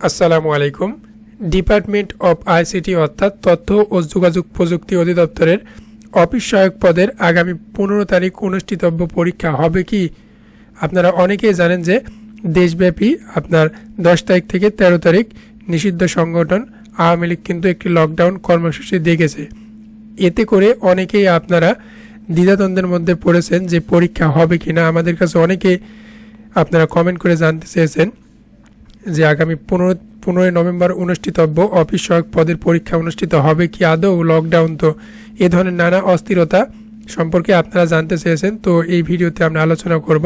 আসসালামু আলাইকুম। Department of ICT অর্থাৎ তথ্য ও যোগাযোগ প্রযুক্তি অধিদপ্তরের অফিস সহায়ক পদের আগামী পনেরো তারিখ অনুষ্ঠিতব্য পরীক্ষা হবে কি? আপনারা অনেকেই জানেন যে দেশব্যাপী আপনার দশ তারিখ থেকে ১৩ তারিখ নিষিদ্ধ সংগঠন আওয়ামী লীগ কিন্তু একটি লকডাউন কর্মসূচি দেখেছে এতে করে অনেকেই আপনারা দ্বিধাদ্বন্দ্বের মধ্যে পড়েছেন যে পরীক্ষা হবে কি না আমাদের কাছে অনেকে আপনারা কমেন্ট করে জানতে চেয়েছেন। যে আগামী পনেরো, পনেরোই নভেম্বর অনুষ্ঠিতব্য, অফিস সহায়ক পদের পরীক্ষা অনুষ্ঠিত হবে কি আদৌ লকডাউন তো এ ধরনের নানা অস্থিরতা সম্পর্কে আপনারা জানতে চেয়েছেন, তো এই ভিডিওতে আমরা আলোচনা করব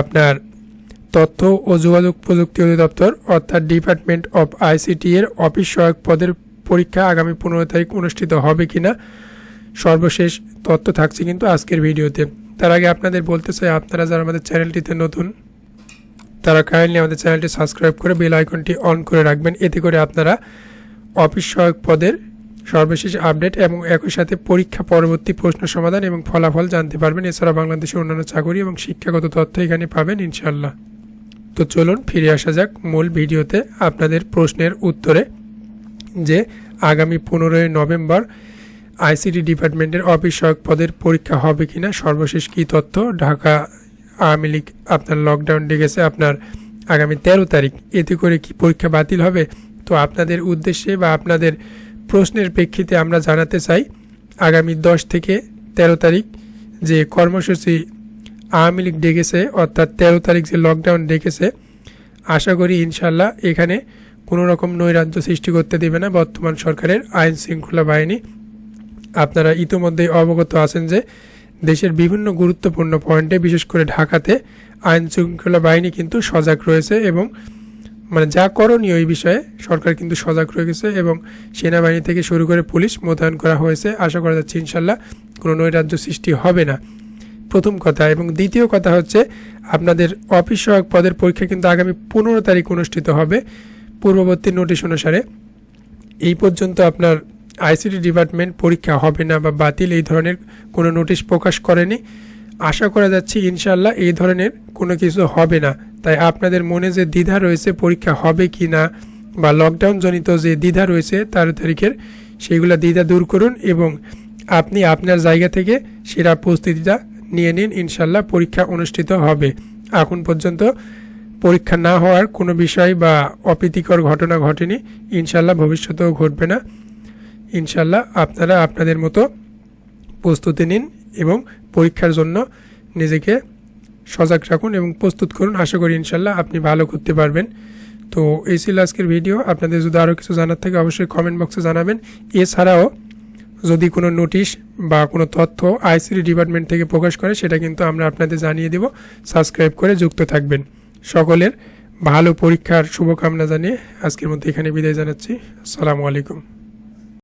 আপনার তথ্য ও যোগাযোগ প্রযুক্তি অধিদপ্তর, অর্থাৎ ডিপার্টমেন্ট অফ আইসিটি এর অফিস সহায়ক পদের পরীক্ষা আগামী পনেরো তারিখ অনুষ্ঠিত হবে কিনা সর্বশেষ তথ্য থাকছে কিন্তু আজকের ভিডিওতে। তার আগে আপনাদের বলতে চাই, আপনারা যারা আমাদের চ্যানেলটিতে নতুন তারা কাইন্ডলি আমাদের চ্যানেলটি সাবস্ক্রাইব করে বেল আইকনটি অন করে রাখবেন। এতে করে আপনারা অফিস সহায়ক পদের সর্বশেষ আপডেট এবং একই সাথে পরীক্ষা পরবর্তী প্রশ্ন সমাধান এবং ফলাফল জানতে পারবেন। এছাড়া বাংলাদেশের অন্যান্য চাকরি এবং শিক্ষাগত তথ্য এখানে পাবেন ইনশাল্লাহ তো চলুন ফিরে আসা যাক মূল ভিডিওতে আপনাদের প্রশ্নের উত্তরে। যে আগামী পনেরোই নভেম্বর আইসিটি ডিপার্টমেন্টের অফিস সহায়ক পদের পরীক্ষা হবে কিনা, সর্বশেষ কী তথ্য, ঢাকা আওয়ামী লীগ আপনার লকডাউন ডেকেছে আপনার আগামী তেরো তারিখ, এতে করে কি পরীক্ষা বাতিল হবে? তো আপনাদের উদ্দেশ্যে বা আপনাদের প্রশ্নের প্রেক্ষিতে আমরা জানাতে চাই, আগামী দশ থেকে তেরো তারিখ যে কর্মসূচি আওয়ামী লীগ ডেকেছে অর্থাৎ তেরো তারিখ যে লকডাউন ডেকেছে আশা করি ইনশাল্লাহ এখানে কোনো রকম নৈরাজ্য সৃষ্টি করতে দেবে না বর্তমান সরকারের আইন শৃঙ্খলা বাহিনী। আপনারা ইতোমধ্যেই অবগত আছেন যে দেশের বিভিন্ন গুরুত্বপূর্ণ পয়েন্টে, বিশেষ করে ঢাকাতে আইন শৃঙ্খলা বাহিনী কিন্তু সজাগ রয়েছে এবং মানে যা করণীয় এই বিষয়ে সরকার কিন্তু সজাগ রয়ে গেছে এবং সেনাবাহিনী থেকে শুরু করে পুলিশ মোতায়েন করা হয়েছে। আশা করা যাচ্ছে ইনশাল্লাহ কোনো নৈরাজ্য সৃষ্টি হবে না। প্রথম কথা এবং দ্বিতীয় কথা হচ্ছে আপনাদের অফিস সহায়ক পদের পরীক্ষা কিন্তু আগামী পনেরো তারিখ অনুষ্ঠিত হবে। পূর্ববর্তী নোটিশ অনুসারে। এই পর্যন্ত আপনার আইসিটি ডিপার্টমেন্ট পরীক্ষা হবে না বা বাতিল এই ধরনের কোনো নোটিশ প্রকাশ করেনি। আশা করা যাচ্ছে ইনশাল্লাহ এই ধরনের কোনো কিছু হবে না। তাই আপনাদের মনে যে দ্বিধা রয়েছে পরীক্ষা হবে কি না বা লকডাউন জনিত যে দ্বিধা রয়েছে তেরো তারিখের সেইগুলো দ্বিধা দূর করুন এবং আপনি আপনার জায়গা থেকে সেরা প্রস্তুতিটা নিয়ে নিন ইনশাল্লাহ পরীক্ষা অনুষ্ঠিত হবে। এখন পর্যন্ত পরীক্ষা না হওয়ার কোনো বিষয় বা অপ্রীতিকর ঘটনা ঘটেনি। ইনশাল্লাহ ভবিষ্যতেও ঘটবে না। ইনশাল্লাহ আপনারা আপনাদের মতো প্রস্তুতি নিন এবং পরীক্ষার জন্য নিজেকে সজাগ রাখুন এবং প্রস্তুত করুন। আশা করি ইনশাল্লাহ আপনি ভালো করতে পারবেন। তো এই ছিল আজকের ভিডিও। আপনাদের যদি আরও কিছু জানার থাকে অবশ্যই কমেন্ট বক্সে জানাবেন। এছাড়াও যদি কোনো নোটিশ বা কোনো তথ্য আইসিডি ডিপার্টমেন্ট থেকে প্রকাশ করে, সেটা কিন্তু আমরা আপনাদের জানিয়ে দেব। সাবস্ক্রাইব করে যুক্ত থাকবেন। সকলের ভালো পরীক্ষার শুভকামনা জানিয়ে আজকের মধ্যে এখানে বিদায় জানাচ্ছি। আসসালামু আলাইকুম।